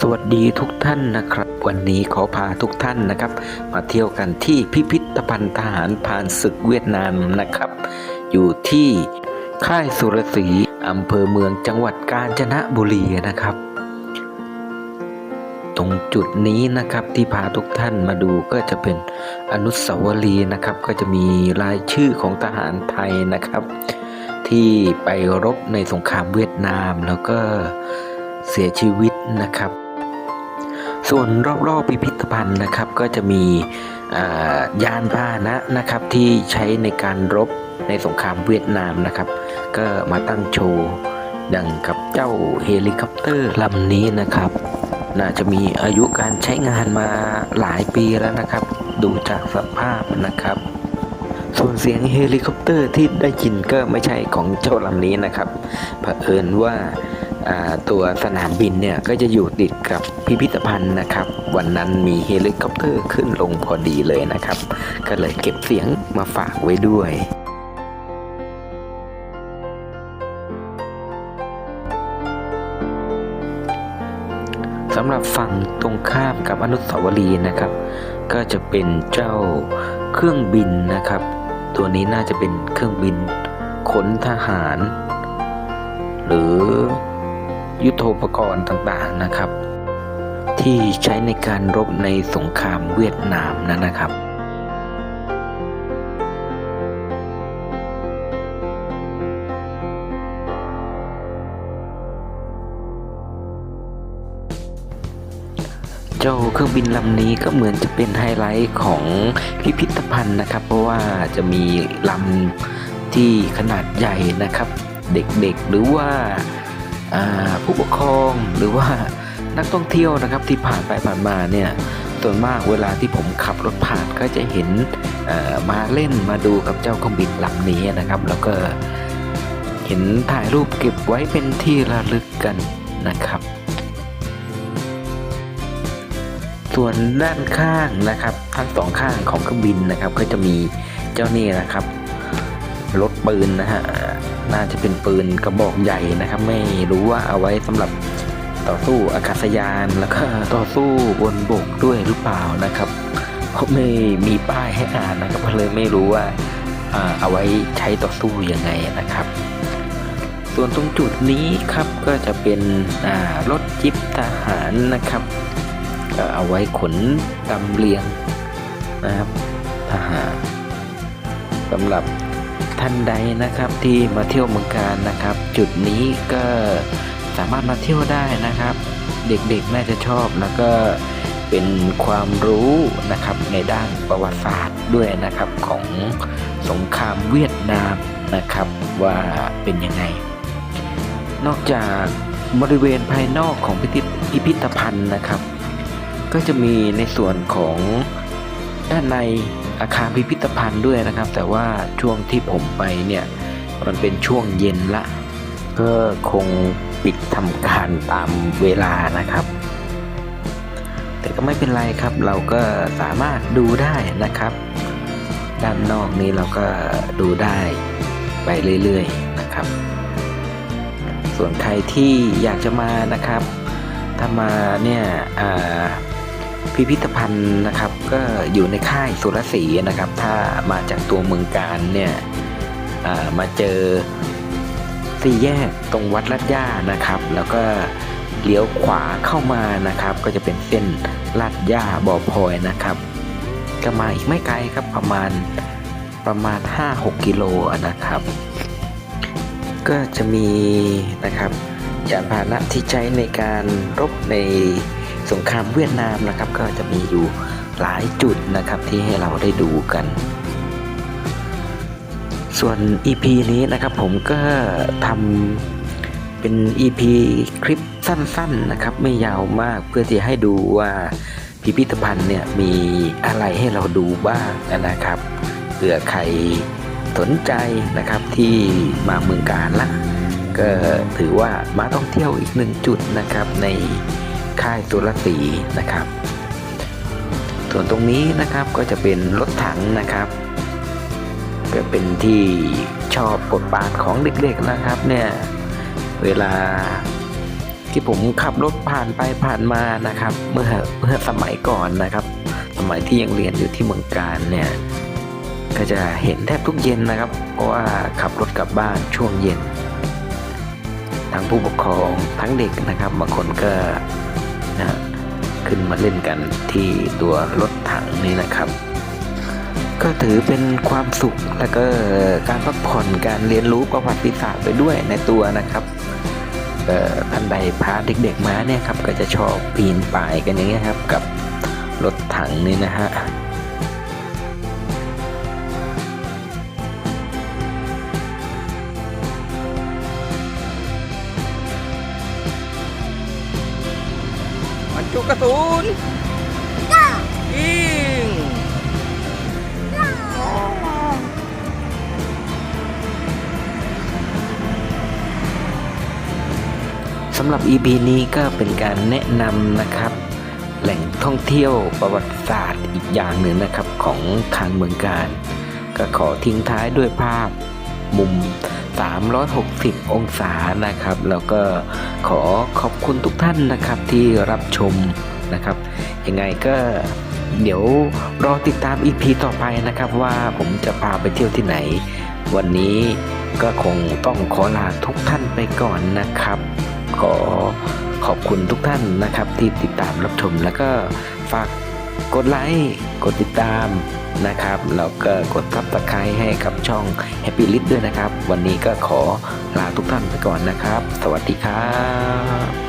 สวัสดีทุกท่านนะครับ วันนี้ขอพาทุกท่านนะครับ มาเที่ยวกันที่พิพิธภัณฑ์ทหารผ่านศึกเวียดนามนะครับ อยู่ที่ค่ายสุรศรีอำเภอเมืองจังหวัดกาญจนบุรีนะครับ ตรงจุดนี้นะครับที่พาทุกท่านมาดูก็จะเป็นอนุสาวรีย์นะครับ ก็จะมีรายชื่อของทหารไทยนะครับ ที่ไปรบในสงครามเวียดนามแล้วก็ เสียชีวิตนะครับ ส่วนรอบๆพิพิธภัณฑ์นะครับ ก็จะมียานพาหนะนะครับที่ใช้ในการรบในสงครามเวียดนามนะครับ ก็มาตั้งโชว์ดังกับเจ้าเฮลิคอปเตอร์ลำนี้นะครับ น่าจะมีอายุการใช้งานมาหลายปีแล้วนะครับ ดูจากสภาพนะครับ ส่วนเสียงเฮลิคอปเตอร์ที่ได้ยินก็ไม่ใช่ของเจ้าลำนี้นะครับเผอิญว่าตัวสนามบินเนี่ยก็จะอยู่ติดกับพิพิธภัณฑ์นะครับ วันนั้นมีเฮลิคอปเตอร์ขึ้นลงพอดีเลยนะครับ ก็เลยเก็บเสียงมาฝากไว้ด้วยสำหรับฝั่งตรงข้ามกับอนุสาวรีย์นะครับ ก็จะเป็นเจ้าเครื่องบินนะครับ ตัวนี้น่าจะเป็นเครื่องบินขนทหาร หรือยุทโธปกรณ์ต่างๆนะครับ ที่ใช้ในการรบในสงครามเวียดนามนั่นนะครับ เจ้าเครื่องบินลำนี้ก็เหมือนจะเป็นไฮไลท์ของพิพิธภัณฑ์นะครับ เพราะว่าจะมีลำที่ขนาดใหญ่นะครับ เด็กๆหรือว่าาผู้ปกครองหรือว่านักท่องเที่ยวนะครับที่ผ่านไปผ่านมาเนี่ยส่วนมากเวลาที่ผมขับรถผ่านก็จะเห็นมาเล่นมาดูกับเจ้าเครื่องบินลำนี้นะครับ แล้วก็เห็นถ่ายรูปเก็บไว้เป็นที่ระลึกกันนะครับ ส่วนด้านข้างนะครับทั้งสองข้างของเครื่องบินนะครับ ก็จะมีเจ้านี่นะครับรถปืนนะฮะน่าจะเป็นปืนกระบอกใหญ่นะครับ ไม่รู้ว่าเอาไว้สำหรับต่อสู้อากาศยานแล้วก็ต่อสู้บนบกด้วยหรือเปล่านะครับเพราะไม่มีป้ายให้อ่านนะครับก็เลยไม่รู้ว่าเอาไว้ใช้ต่อสู้ยังไงนะครับ ส่วนตรงจุดนี้ครับก็จะเป็นรถจิ๊บทหารนะครับ ก็เอาไว้ขนลำเลียงนะครับทหารสำหรับท่านใดนะครับที่มาเที่ยวเมืองการนะครับ จุดนี้ก็สามารถมาเที่ยวได้นะครับ เด็กๆน่าจะชอบแล้วก็เป็นความรู้นะครับในด้านประวัติศาสตร์ด้วยนะครับของสงครามเวียดนามนะครับว่าเป็นยังไง นอกจากบริเวณภายนอกของพิพิธพิพิธภัณฑ์นะครับ ก็จะมีในส่วนของด้านในอาคารพิพิธภัณฑ์ด้วยนะครับ แต่ว่าช่วงที่ผมไปเนี่ยมันเป็นช่วงเย็นละก็คงปิดทำการตามเวลานะครับ แต่ก็ไม่เป็นไรครับ เราก็สามารถดูได้นะครับ ด้านนอกนี้เราก็ดูได้ไปเรื่อยๆนะครับ ส่วนใครที่อยากจะมานะครับ ถ้ามาเนี่ยอ่า พิพิธภัณฑ์นะครับก็อยู่ในค่ายสุรศรีนะครับ ถ้ามาจากตัวเมืองการเนี่ยมาเจอสี่แยกตรงวัดลัดย่านะครับ แล้วก็เลี้ยวขวาเข้ามานะครับ ก็จะเป็นเส้นลัดย่าบ่อพลอยนะครับ ก็มาอีกไม่ไกลครับประมาณประมาณ 5-6 กิโลนะครับ ก็จะมีนะครับยานพาหนะที่ใช้ในการรบใน สงครามเวียดนามนะครับ ก็จะมีอยู่หลายจุดนะครับที่ให้เราได้ดูกัน ส่วน EP นี้นะครับผมก็ทำเป็น EP คลิปสั้นๆนะครับ ไม่ยาวมากเพื่อที่ให้ดูว่าพิพิธภัณฑ์เนี่ยมีอะไรให้เราดูบ้างนะครับเผื่อใครสนใจนะครับที่มาเมืองการละก็ถือว่ามาท่องเที่ยวอีกหนึ่งจุดนะครับใน ค่ายสุรศรีนะครับ ส่วนตรงนี้นะครับก็จะเป็นรถถังนะครับก็เป็นที่ชอบบทบาทของเด็กๆนะครับเนี่ยเวลาที่ผมขับรถผ่านไปผ่านมานะครับ เมื่อเมื่อสมัยก่อนนะครับ สมัยที่ยังเรียนอยู่ที่เมืองการเนี่ยก็จะเห็นแทบทุกเย็นนะครับ เพราะว่าขับรถกลับบ้านช่วงเย็นทั้งผู้ปกครองทั้งเด็กนะครับบางคนก็ นะขึ้นมาเล่นกันที่ตัวรถถังนี่นะครับ ก็ถือเป็นความสุขและก็การพักผ่อนการเรียนรู้ประวัติศาสตร์ไปด้วยในตัวนะครับท่านใดพาเด็กๆมาเนี่ยครับก็จะชอบปีนป่ายกันอย่างเงี้ยครับกับรถถังนี่นะฮะ จุกระสุนยิงสำหรับ EP นี้ก็เป็นการแนะนำนะครับ แหล่งท่องเที่ยวประวัติศาสตร์อีกอย่างหนึ่งนะครับของทางเมืองการ ก็ขอทิ้งท้ายด้วยภาพมุม 360 องศานะครับ แล้วก็ขอขอบคุณทุกท่านนะครับที่รับชมนะครับ ยังไงก็เดี๋ยวรอติดตาม EP ต่อไปนะครับ ว่าผมจะพาไปเที่ยวที่ไหน วันนี้ก็คงต้องขอลาทุกท่านไปก่อนนะครับ ขอขอบคุณทุกท่านนะครับที่ติดตามรับชมแล้วก็ฝากกดไลค์ กดติดตาม นะครับ แล้วก็กดทับตะไคร้ให้กับช่อง Happy List ด้วยนะครับ วันนี้ก็ขอลาทุกท่านไปก่อนนะครับ สวัสดีครับ